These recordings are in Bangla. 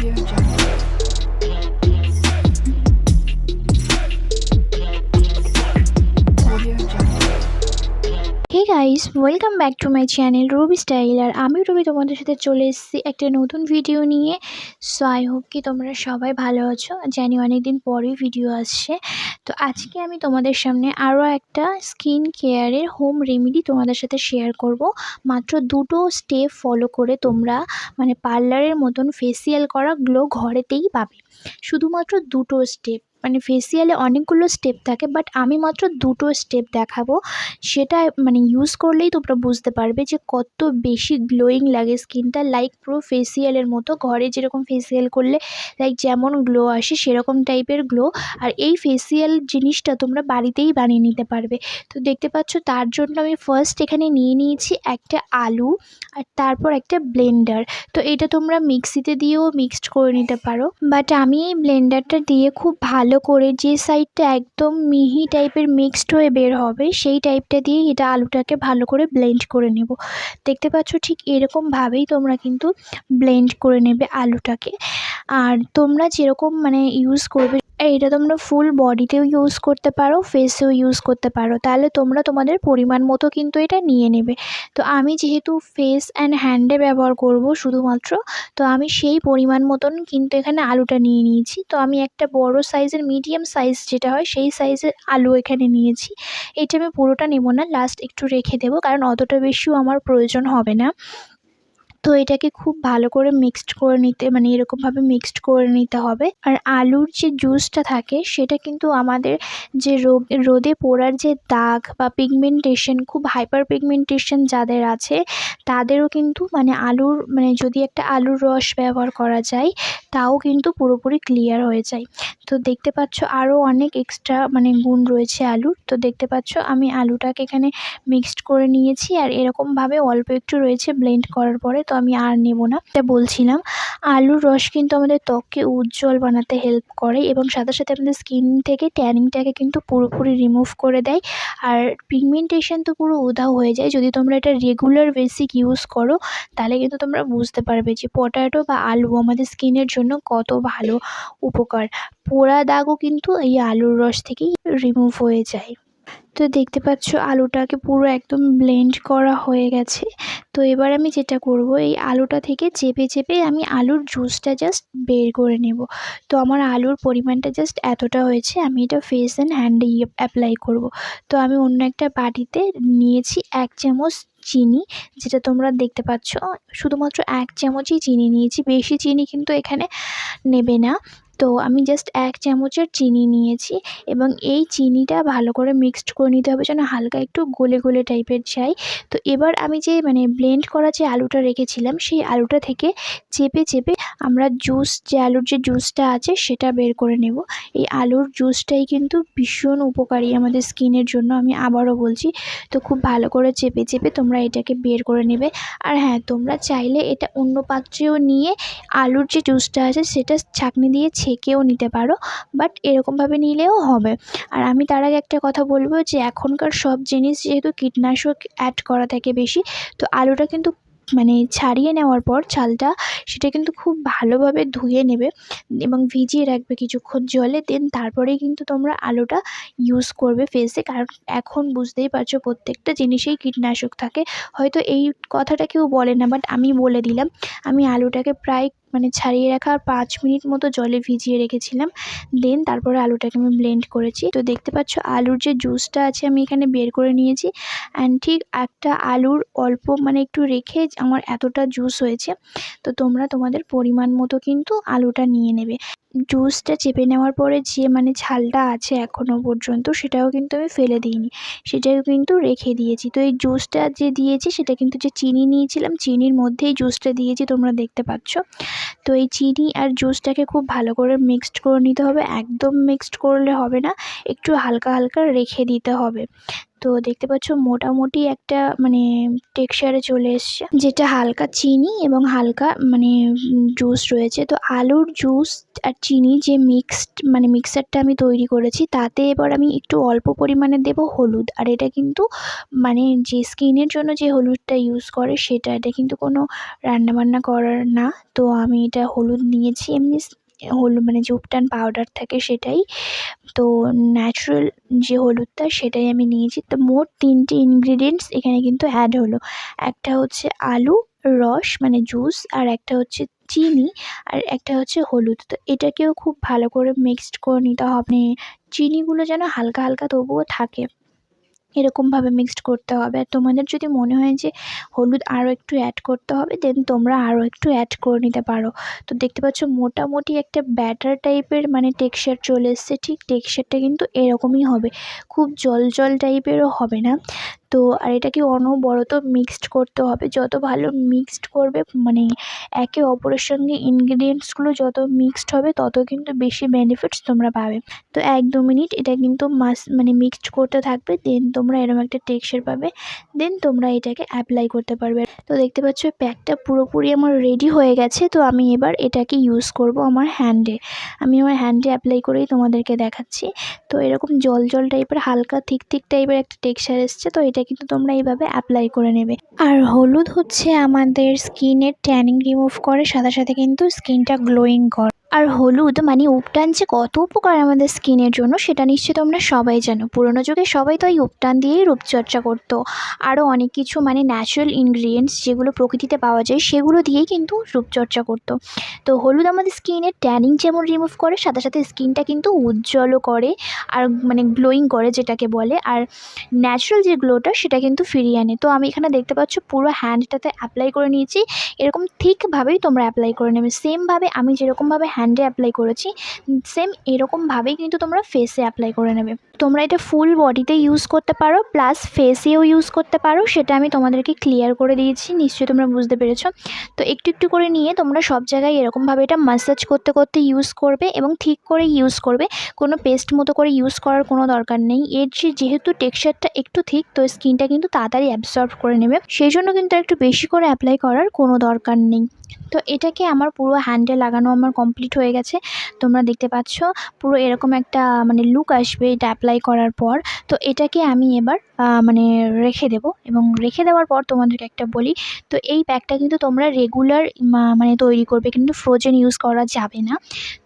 Audio Jungle. Guys welcome back to my channel Ravi style আর আমি রবি তোমাদের সাথে চলে এসেছি একটা নতুন ভিডিও নিয়ে। সো আই হোপ কি তোমরা সবাই ভালো আছো। জানি অনেক দিন পরেই ভিডিও আসছে। তো আজকে আমি তোমাদের সামনে আরও একটা স্কিন কেয়ারের হোম রেমেডি তোমাদের সাথে শেয়ার করব। মাত্র দুটো স্টেপ ফলো করে তোমরা মানে পার্লারের মতন ফেসিয়াল করা গ্লো ঘরেতেই পাবে। শুধুমাত্র দুটো স্টেপ মানে ফেসিয়ালে অনেকগুলো স্টেপ থাকে বাট আমি মাত্র দুটো স্টেপ দেখাবো। সেটা মানে ইউজ করলেই তোমরা বুঝতে পারবে যে কত বেশি গ্লোয়িং লাগে স্কিনটা লাইক পুরো ফেসিয়ালের মতো, ঘরে যেরকম ফেসিয়াল করলে লাইক যেমন গ্লো আসে, সেরকম টাইপের গ্লো আর এই ফেসিয়াল জিনিসটা তোমরা বাড়িতেই বানিয়ে নিতে পারবে। তো দেখতে পাচ্ছ, তার জন্য আমি ফার্স্ট এখানে নিয়ে নিয়েছি একটা আলু, আর তারপর একটা ব্লেন্ডার তো এটা তোমরা মিক্সিতে দিয়েও মিক্সড করে নিতে পারো। বাট আমি এই ব্লেন্ডারটা দিয়ে খুব ভালো করে যে সাইডটা একদম মিহি টাইপের মিক্সড হয়ে বের হবে, সেই টাইপটা দিয়ে এটা আলুটাকে ভালো করে ব্লেন্ড করে নেব। দেখতে পাচ্ছ ঠিক এরকমভাবেই তোমরা কিন্তু ব্লেন্ড করে নেবে আলুটাকে। আর তোমরা যেরকম মানে ইউজ করবে এটা তোমরা ফুল বডিতেও ইউজ করতে পারো ফেসেও ইউজ করতে পারো। তাহলে তোমরা তোমাদের পরিমাণ মতো কিন্তু এটা নিয়ে নেবে। তো আমি যেহেতু ফেস অ্যান্ড হ্যান্ডে ব্যবহার করব শুধুমাত্র, তো আমি সেই পরিমাণ মতন কিন্তু এখানে আলুটা নিয়ে নিয়েছি। তো আমি একটা বড় সাইজের মিডিয়াম সাইজ যেটা হয়, সেই সাইজের আলু এখানে নিয়েছি। এটা আমি পুরোটা নেব না লাস্ট একটু রেখে দেবো, কারণ অতটা বেশিও আমার প্রয়োজন হবে না। তো এটাকে খুব ভালো করে মিক্সড করে নিতে মানে এরকমভাবে মিক্সড করে নিতে হবে। আর আলুর যে জুসটা থাকে, সেটা কিন্তু আমাদের যে রোদে পোড়ার যে দাগ বা পিগমেন্টেশন খুব হাইপার পিগমেন্টেশন যাদের আছে, তাদেরও কিন্তু মানে আলুর মানে যদি একটা আলুর রস ব্যবহার করা যায়, তাও কিন্তু পুরোপুরি ক্লিয়ার হয়ে যায়। তো দেখতে পাচ্ছ আরও অনেক এক্সট্রা মানে গুণ রয়েছে আলুর। তো দেখতে পাচ্ছ আমি আলুটাকে এখানে মিক্সড করে নিয়েছি আর এরকমভাবে অল্প একটু রয়েছে ব্লেন্ড করার পরে তো আমি আর নেব না। এটা বলছিলাম, আলুর রস কিন্তু আমাদের ত্বককে উজ্জ্বল বানাতে হেল্প করে এবং সাথে সাথে আমাদের স্কিন থেকে ট্যানিংটাকে কিন্তু পুরোপুরি রিমুভ করে দেয়। আর পিগমেন্টেশন তো পুরো উধাও হয়ে যায়। যদি তোমরা এটা রেগুলার বেসিক ইউজ করো, তাহলে কিন্তু তোমরা বুঝতে পারবে যে পটাটো বা আলু আমাদের স্কিনের জন্য কত ভালো উপকার। পোড়া দাগও কিন্তু এই আলুর রস থেকেই রিমুভ হয়ে যায়। তো দেখতে পাচ্ছ আলুটাকে পুরো একদম ব্লেন্ড করা হয়ে গেছে। তো এবার আমি যেটা করব, এই আলুটা থেকে চেপে চেপে আমি আলুর জুসটা জাস্ট বের করে নেব। তো আমার আলুর পরিমাণটা জাস্ট এতটা হয়েছে, আমি এটা ফেস অ্যান্ড হ্যান্ডে অ্যাপ্লাই করব। তো আমি অন্য একটা বাটিতে নিয়েছি এক চামচ চিনি, যেটা তোমরা দেখতে পাচ্ছ। শুধুমাত্র এক চামচই চিনি নিয়েছি, বেশি চিনি কিন্তু এখানে নেবে না। তো আমি জাস্ট এক চামচের চিনি নিয়েছি এবং এই চিনিটা ভালো করে মিক্সড করে নিতে হবে যেন হালকা একটু গোলে গোলে টাইপের চাই তো এবার আমি যে মানে ব্লেন্ড করা যে আলুটা রেখেছিলাম, সেই আলুটা থেকে চেপে চেপে আমরা জুস যে আলুর যে জুসটা আছে সেটা বের করে নেব। এই আলুর জুসটাই কিন্তু ভীষণ উপকারী আমাদের স্কিনের জন্য, আমি আবারও বলছি। তো খুব ভালো করে চেপে চেপে তোমরা এটাকে বের করে নেবে। আর হ্যাঁ তোমরা চাইলে এটা অন্য পাত্রেও নিয়ে আলুর যে জুসটা আছে সেটা ছাঁকনি দিয়ে ছেঁকেও নিতে পারো বাট এরকমভাবে নিলেও হবে। আর আমি তার আগে একটা কথা বলব যে, এখনকার সব জিনিস যেহেতু কীটনাশক অ্যাড করা থাকে বেশি, তো আলুটা কিন্তু মানে ছাড়িয়ে নেওয়ার পর চালটা সেটা কিন্তু খুব ভালোভাবে ধুয়ে নেবে এবং ভিজিয়ে রাখবে কিছুক্ষণ জলে দেন তারপরেই কিন্তু তোমরা আলুটা ইউজ করবে ফেসে কারণ এখন বুঝতেই পারছ প্রত্যেকটা জিনিসেই কীটনাশক থাকে। হয়তো এই কথাটা কেউ বলে না বাট আমি বলে দিলাম। আমি আলুটাকে প্রায় মানে ছাড়িয়ে রাখা পাঁচ মিনিট মতো জলে ভিজিয়ে রেখেছিলাম। দেন তারপরে আলুটাকে আমি ব্লেন্ড করেছি। তো দেখতে পাচ্ছ আলুর যে জুসটা আছে আমি এখানে বের করে নিয়েছি। অ্যান্ড ঠিক একটা আলুর অল্প মানে একটু রেখে আমার এতটা জুস হয়েছে। তো তোমরা তোমাদের পরিমাণ মতো কিন্তু আলুটা নিয়ে নেবে। জুসটা চেপে নেওয়ার পরে যে মানে ছালটা আছে এখনও পর্যন্ত সেটাও কিন্তু আমি ফেলে দিইনি। সেটাও কিন্তু রেখে দিয়েছি। তো এই জুসটা যে দিয়েছি সেটা কিন্তু যে চিনি নিয়েছিলাম, চিনির মধ্যেই জুসটা দিয়েছি তোমরা দেখতে পাচ্ছ। তো এই চিনি আর জুসটাকে খুব ভালো করে মিক্সড করে নিতে হবে। একদম মিক্সড করলে হবে না, একটু হালকা হালকা রেখে দিতে হবে। তো দেখতে পাচ্ছ মোটামুটি একটা মানে টেক্সচারে চলে এসছে। যেটা হালকা চিনি এবং হালকা মানে জুস রয়েছে। তো আলুর জুস আর চিনি যে মিক্সড মানে মিক্সারটা আমি তৈরি করেছি, তাতে এবার আমি একটু অল্প পরিমাণে দেব হলুদ। আর এটা কিন্তু মানে যে স্কিনের জন্য যে হলুদটা ইউজ করে, সেটা এটা কিন্তু কোনো রান্নাবান্না করার না। তো আমি এটা হলুদ নিয়েছি। এমনি হলুদ মানে যে উপটান পাউডার থাকে সেটাই। তো ন্যাচারাল যে হলুদটা সেটাই আমি নিয়েছি। তো মোট তিনটে ইনগ্রিডিয়েন্টস এখানে কিন্তু অ্যাড হলো। একটা হচ্ছে আলু, রস মানে জুস আর একটা হচ্ছে চিনি, আর একটা হচ্ছে হলুদ। তো এটাকেও খুব ভালো করে মিক্সড করে নিতে হবে। চিনিগুলো যেন হালকা হালকা তবুও থাকে। এরকমভাবে মিক্সড করতে হবে। আর তোমাদের যদি মনে হয় যে হলুদ আরও একটু অ্যাড করতে হবে দেন তোমরা আরও একটু অ্যাড করে নিতে পারো। তো দেখতে পাচ্ছ মোটামুটি একটা ব্যাটার টাইপের মানে টেক্সচার চলে এসছে, ঠিক টেক্সচারটা কিন্তু এরকমই হবে। খুব জল জল টাইপেরও হবে না। তো আর এটাকে অনবরত মিক্সড করতে হবে। যত ভালো মিক্সড করবে মানে একে অপরের সঙ্গে ইনগ্রিডিয়েন্টসগুলো যত মিক্সড হবে, তত কিন্তু বেশি বেনিফিটস তোমরা পাবে। তো এক দু মিনিট এটা কিন্তু মাস মানে মিক্সড করতে থাকবে দেন তোমরা এরকম একটা টেক্সচার পাবে দেন তোমরা এটাকে অ্যাপ্লাই করতে পারবে। তো দেখতে পাচ্ছ, প্যাকটা পুরোপুরি আমার রেডি হয়ে গেছে, তো আমি এবার এটাকে ইউজ করব আমার হ্যান্ডে আমি আমার হ্যান্ডে অ্যাপ্লাই করেই তোমাদেরকে দেখাচ্ছি। তো এরকম জল জল টাইপের হালকা থিক থিক টাইপের একটা টেক্সচার এসছে, তো এটা কিন্তু তোমরা এইভাবে অ্যাপ্লাই করে নেবে। আর হলুদ হচ্ছে আমাদের স্কিনের ট্যানিং রিমুভ করে, সাথে সাথে কিন্তু স্কিনটা গ্লোয়িং করে। আর হলুদ মানে উপটান যে কত উপকার আমাদের স্কিনের জন্য, সেটা নিশ্চয়ই তোমরা সবাই জানো। পুরোনো যুগে সবাই তো এই উপটান দিয়েই রূপচর্চা করতো। আরও অনেক কিছু মানে ন্যাচারাল ইনগ্রিডিয়েন্টস যেগুলো প্রকৃতিতে পাওয়া যায়, সেগুলো দিয়েই কিন্তু রূপচর্চা করতো। তো হলুদ আমাদের স্কিনের ট্যানিং যেমন রিমুভ করে, সাথে সাথে স্কিনটা কিন্তু উজ্জ্বলও করে, আর মানে গ্লোয়িং করে যেটাকে বলে। আর ন্যাচারাল যে গ্লোটা সেটা কিন্তু ফিরিয়ে আনে। তো আমি এখানে দেখতে পাচ্ছ পুরো হ্যান্ডটাতে অ্যাপ্লাই করে নিয়েছি। এরকম ঠিকভাবেই তোমরা অ্যাপ্লাই করে নেবে। সেমভাবে আমি যেরকমভাবে হ্যান্ডে অ্যাপ্লাই করেছি। সেম এরকমভাবেই কিন্তু তোমরা ফেসে অ্যাপ্লাই করে নেবে। তোমরা এটা ফুল বডিতে ইউজ করতে পারো প্লাস ফেসেও ইউজ করতে পারো, সেটা আমি তোমাদেরকে ক্লিয়ার করে দিয়েছি, নিশ্চয়ই তোমরা বুঝতে পেরেছ। তো একটু একটু করে নিয়ে তোমরা সব জায়গায় এরকমভাবে এটা মাসাজ করতে করতে ইউজ করবে এবং ঠিক করে ইউজ করবে। কোনো পেস্ট মতো করে ইউজ করার কোনো দরকার নেই। এর যেহেতু টেক্সচারটা একটু ঠিক তো স্কিনটা কিন্তু তাড়াতাড়ি অ্যাবসর্ব করে নেবে। সেই জন্য কিন্তু একটু বেশি করে অ্যাপ্লাই করার কোনো দরকার নেই। তো এটাকে আমার পুরো হ্যান্ডে লাগানো আমার কমপ্লিট হয়ে গেছে। তোমরা দেখতে পাচ্ছ, পুরো এরকম একটা মানে লুক আসবে এটা অ্যাপ্লাই করার পর। তো এটাকে আমি এবার মানে রেখে দেব এবং রেখে দেওয়ার পর তোমাদেরকে একটা বলি, তো এই প্যাকটা কিন্তু তোমরা রেগুলার মানে তৈরি করবে, কিন্তু ফ্রোজেন ইউজ করা যাবে না।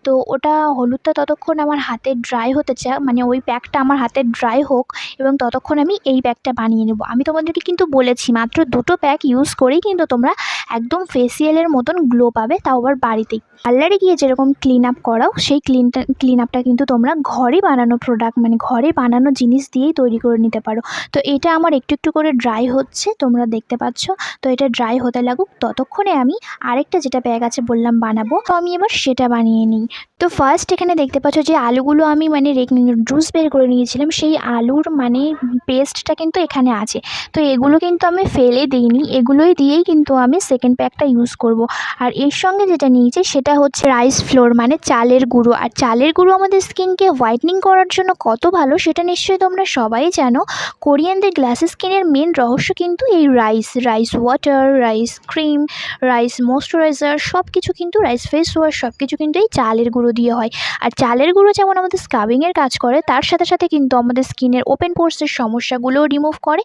তো ওটা হলুদটা ততক্ষণ আমার হাতে ড্রাই হতে চা মানে ওই প্যাকটা আমার হাতে ড্রাই হোক এবং ততক্ষণ আমি এই প্যাকটা বানিয়ে নেব। আমি তোমাদেরকে কিন্তু বলেছি, মাত্র দুটো প্যাক ইউজ করেই কিন্তু তোমরা একদম ফেসিয়ালের মতন গ্লো পাবে, তাও আবার বাড়িতেই। পার্লারে গিয়ে যেরকম ক্লিন আপ করাও, সেই ক্লিনটা ক্লিন আপটা কিন্তু তোমরা ঘরে বানানো প্রোডাক্ট মানে ঘরে বানানো জিনিস দিয়েই তৈরি করে নিতে পারো। তো এটা আমার একটু একটু করে ড্রাই হচ্ছে, তোমরা দেখতে পাচ্ছ। তো এটা ড্রাই হতে লাগুক, ততক্ষণে আমি আরেকটা যেটা প্যাক আছে বললাম বানাবো। তো আমি এবার সেটা বানিয়ে নিই। তো ফার্স্ট এখানে দেখতে পাচ্ছ যে আলুগুলো আমি মানে জুস বের করে নিয়েছিলাম, সেই আলুর মানে পেস্টটা কিন্তু এখানে আছে। তো এগুলো কিন্তু আমি ফেলে দিইনি, এগুলোই দিয়েই কিন্তু আমি সেকেন্ড প্যাকটা ইউজ করব। আর এর সঙ্গে যেটা নিয়েছি সেটা হচ্ছে রাইস ফ্লোর মানে চালের গুঁড়ো। আর চালের গুঁড়ো আমাদের স্কিনকে হোয়াইটনিং করার জন্য কত ভালো, সেটা নিশ্চয়ই তোমরা সবাই জানো। কোরিয়ানদের গ্লাসি স্কিনের মেন রহস্য কিন্তু এই rice rice water rice cream rice moisturiser সব কিছু কিন্তু রাইস ফেস ওয়াশ সব কিছু কিন্তু এই চালের গুঁড়ো দিয়ে হয়। আর চালের গুঁড়ো যেমন আমাদের স্কাবিংয়ের কাজ করে, তার সাথে সাথে কিন্তু আমাদের স্কিনের ওপেন পোর্সের সমস্যাগুলোও রিমুভ করে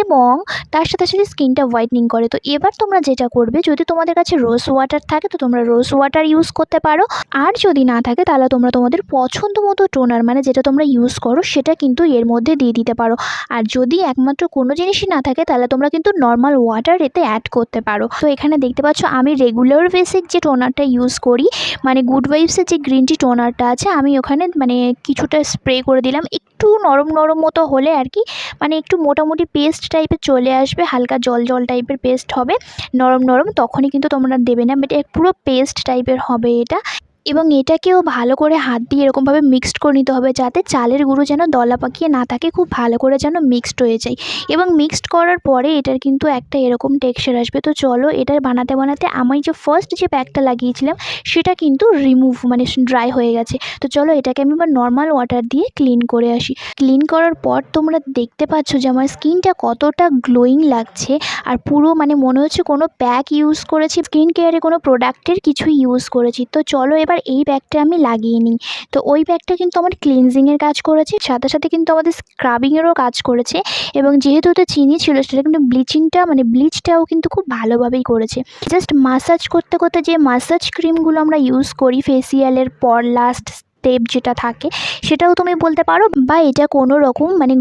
এবং তার সাথে সাথে স্কিনটা হোয়াইটনিং করে। তো এবার তোমরা যেটা করবে, যদি তোমাদের কাছে রোজ ওয়াটার থাকে, তো তোমরা রোজ ওয়াটার ইউজ করতে পারো। আর যদি না থাকে, তাহলে তোমরা তোমাদের পছন্দ মতো টোনার মানে যেটা তোমরা ইউজ করো, সেটা কিন্তু এর মধ্যে দিয়ে দিতে পারো। আর যদি একমাত্র কোনো জিনিসই না থাকে, তাহলে তোমরা কিন্তু নর্মাল ওয়াটার এতে অ্যাড করতে পারো। তো এখানে দেখতে পাচ্ছ, আমি রেগুলার বেসিক যে টোনারটা ইউজ করি মানে গুড ওয়াইফসের যে গ্রিন টি টোনারটা আছে, আমি ওখানে মানে কিছুটা স্প্রে করে দিলাম। একটু নরম নরম মতো হলে আর কি মানে একটু মোটামুটি পেস্ট টাইপের চলে আসবে, হালকা জল জল টাইপের পেস্ট হবে। নরম নরম তখনই কিন্তু তোমরা দেবে না এটা পুরো পেস্ট টাইপের হবে এটা। এবং এটাকেও ভালো করে হাত দিয়ে এরকমভাবে মিক্সড করে নিতে হবে যাতে চালের গুঁড়ো যেন দলা পাকিয়ে না থাকে, খুব ভালো করে যেন মিক্সড হয়ে যায়। এবং মিক্সড করার পরে এটার কিন্তু একটা এরকম টেক্সচার আসবে। তো চলো এটার বানাতে বানাতে আমি যে ফার্স্ট যে প্যাকটা লাগিয়েছিলাম, সেটা কিন্তু রিমুভ মানে ড্রাই হয়ে গেছে। তো চলো এটাকে আমি এবার নর্মাল ওয়াটার দিয়ে ক্লিন করে আসি। ক্লিন করার পর তোমরা দেখতে পাচ্ছ যে আমার স্কিনটা কতটা গ্লোয়িং লাগছে আর পুরো মানে মনে হচ্ছে কোনো প্যাক ইউজ করেছি। স্কিন কেয়ারে কোনো প্রোডাক্টের কিছু ইউজ করেছি। তো চলো এবার এই ব্যাগটা আমি লাগিয়ে নিই। তো ওই ব্যাগটা কিন্তু আমার ক্লিনজিংয়ের কাজ করেছে, সাথে সাথে কিন্তু আমাদের স্ক্রাবিংয়েরও কাজ করেছে এবং যেহেতু ওটা চিনি ছিল, সেটা কিন্তু ব্লিচিংটা মানে ব্লিচটাও কিন্তু খুব ভালোভাবেই করেছে। জাস্ট মাসাজ করতে করতে যে মাসাজ ক্রিমগুলো আমরা ইউজ করি ফেসিয়ালের পর লাস্ট স্টেপ যেটা থাকে, সেটাও তুমি বলতে পারো বা এটা কোনো রকম মানে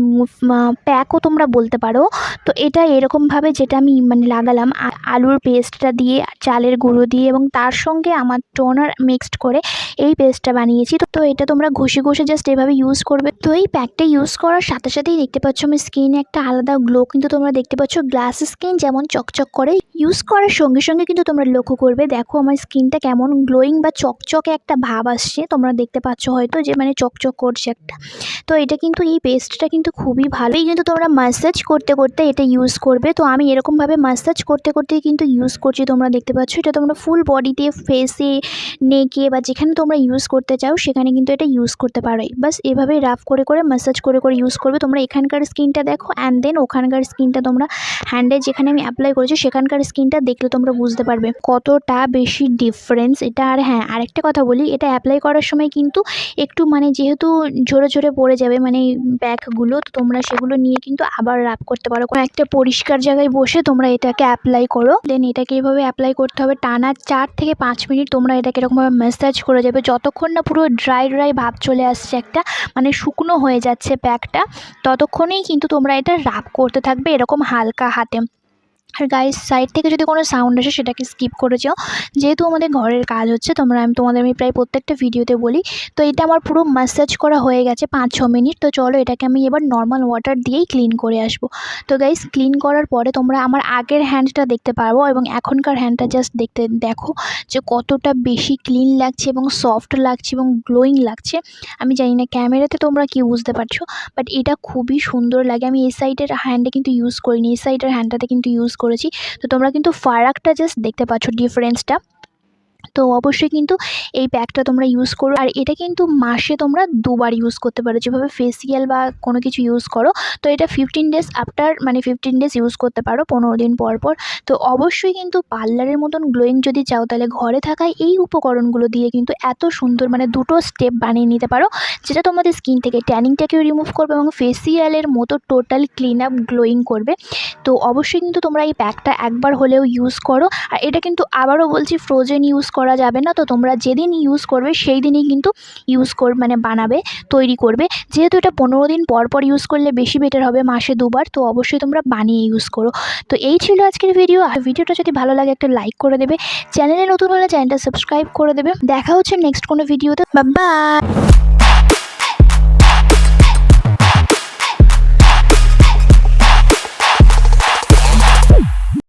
প্যাকও তোমরা বলতে পারো। তো এটা এরকমভাবে যেটা আমি মানে লাগালাম আলুর পেস্টটা দিয়ে, চালের গুঁড়ো দিয়ে এবং তার সঙ্গে আমার টোনার মিক্সড করে এই পেস্টটা বানিয়েছি। তো এটা তোমরা ঘষে ঘষে জাস্ট এভাবে ইউজ করবে। তো এই প্যাকটা ইউজ করার সাথে সাথেই দেখতে পাচ্ছ আমার স্কিনে একটা আলাদা গ্লো কিন্তু তোমরা দেখতে পাচ্ছ। গ্লাস স্কিন যেমন চকচক করে ইউজ করার সঙ্গে সঙ্গে কিন্তু তোমরা লক্ষ্য করবে, দেখো আমার স্কিনটা কেমন গ্লোয়িং বা চকচকে একটা ভাব আসছে, তোমরা দেখতে পাচ্ছ হয়তো যে মানে চকচক করছে একটা। তো এটা কিন্তু এই পেস্টটা কিন্তু খুবই ভালোই কিন্তু তোমরা মাসাজ করতে করতে এটা ইউজ করবে। তো আমি এরকমভাবে মাসাজ করতে করতেই কিন্তু ইউজ করছি। তোমরা দেখতে পাচ্ছ, এটা তোমরা ফুল বডিতে ফেসে নেকে বা যেখানে তোমরা ইউজ করতে চাও, সেখানে কিন্তু এটা ইউজ করতে পারো। বাস এভাবে রাফ করে করে মাসাজ করে করে ইউজ করবে। তোমরা এখানকার স্কিনটা দেখো অ্যান্ড দেন ওখানকার স্কিনটা তোমরা হ্যান্ডে যেখানে আমি অ্যাপ্লাই করেছি, সেখানকার স্কিনটা দেখলে তোমরা বুঝতে পারবে কতটা বেশি ডিফারেন্স এটা আর হ্যাঁ আরেকটা কথা বলি, এটা অ্যাপ্লাই করার সময় কিন্তু একটু মানে যেহেতু ঝরে ঝরে পড়ে যাবে মানে ব্যাগগুলো, তো তোমরা সেগুলো নিয়ে কিন্তু আবার রাব করতে পারো। কোনো একটা পরিষ্কার জায়গায় বসে তোমরা এটাকে অ্যাপ্লাই করো। দেন এটাকে এইভাবে অ্যাপ্লাই করতে হবে। টানা চার থেকে পাঁচ মিনিট তোমরা এটাকে এরকমভাবে ম্যাসাজ করে যাবে। যতক্ষণ না পুরো ড্রাই ড্রাই ভাব চলে আসছে একটা মানে শুকনো হয়ে যাচ্ছে প্যাকটা ততক্ষণেই কিন্তু তোমরা এটা রাব করতে থাকবে এরকম হালকা হাতে। আর গাইস সাইড থেকে যদি কোনো সাউন্ড আসে, সেটাকে স্কিপ করে যাও। যেহেতু আমাদের ঘরের কাজ হচ্ছে, তোমরা আমি, তোমাদের আমি প্রায় প্রত্যেকটা ভিডিওতে বলি। তো এটা আমার পুরো ম্যাসাজ করা হয়ে গেছে পাঁচ, ছ মিনিট তো চলো এটাকে আমি এবার নর্মাল ওয়াটার দিয়েই ক্লিন করে আসব। তো গাইস ক্লিন করার পরে তোমরা আমার আগের হ্যান্ডটা দেখতে পারব এবং এখনকার হ্যান্ডটা জাস্ট দেখতে দেখো যে কতটা বেশি ক্লিন লাগছে এবং সফট লাগছে এবং গ্লোয়িং লাগছে। আমি জানি না ক্যামেরাতে তোমরা কি বুঝতে পারছ বাট এটা খুবই সুন্দর লাগে। আমি এই সাইডের হ্যান্ডে কিন্তু ইউজ করিনি, এই সাইডের হ্যান্ডটাতে কিন্তু ইউজ করেছি। তো তোমরা কিন্তু ফারাকটা জাস্ট দেখতে পাচ্ছ ডিফারেন্সটা তো অবশ্যই কিন্তু এই প্যাকটা তোমরা ইউজ করো। আর এটা কিন্তু মাসে তোমরা দুবার ইউজ করতে পারো। যেভাবে ফেসিয়াল বা কোনো কিছু ইউজ করো, তো এটা ফিফটিন ডেজ আফটার মানে ফিফটিন ডেজ ইউজ করতে পারো, পনেরো দিন পর পর। তো অবশ্যই কিন্তু পার্লারের মতন গ্লোয়িং যদি চাও, তাহলে ঘরে থাকা এই উপকরণগুলো দিয়ে কিন্তু এত সুন্দর মানে দুটো স্টেপ বানিয়ে নিতে পারো, যেটা তোমাদের স্কিন থেকে ট্যানিংটাকেও রিমুভ করবে এবং ফেসিয়ালের মতো টোটাল ক্লিন আপ গ্লোয়িং করবে। তো অবশ্যই কিন্তু তোমরা এই প্যাকটা একবার হলেও ইউজ করো। আর এটা কিন্তু আবারও বলছি ফ্রোজেন ইউজ করা যাবে না। তো তোমরা যেদিন ইউজ করবে সেই দিনই কিন্তু ইউজ কর মানে বানাবে, তৈরি করবে। যেহেতু এটা পনেরো দিন পর পর ইউজ করলে বেশি বেটার হবে, মাসে দুবার, তো অবশ্যই তোমরা বানিয়ে ইউজ করো। তো এই ছিল আজকের ভিডিও আর ভিডিওটা যদি ভালো লাগে, একটা লাইক করে দেবে। চ্যানেলে নতুন হলে চ্যানেলটা সাবস্ক্রাইব করে দেবে। দেখা হচ্ছে নেক্সট কোনো ভিডিওতে বাই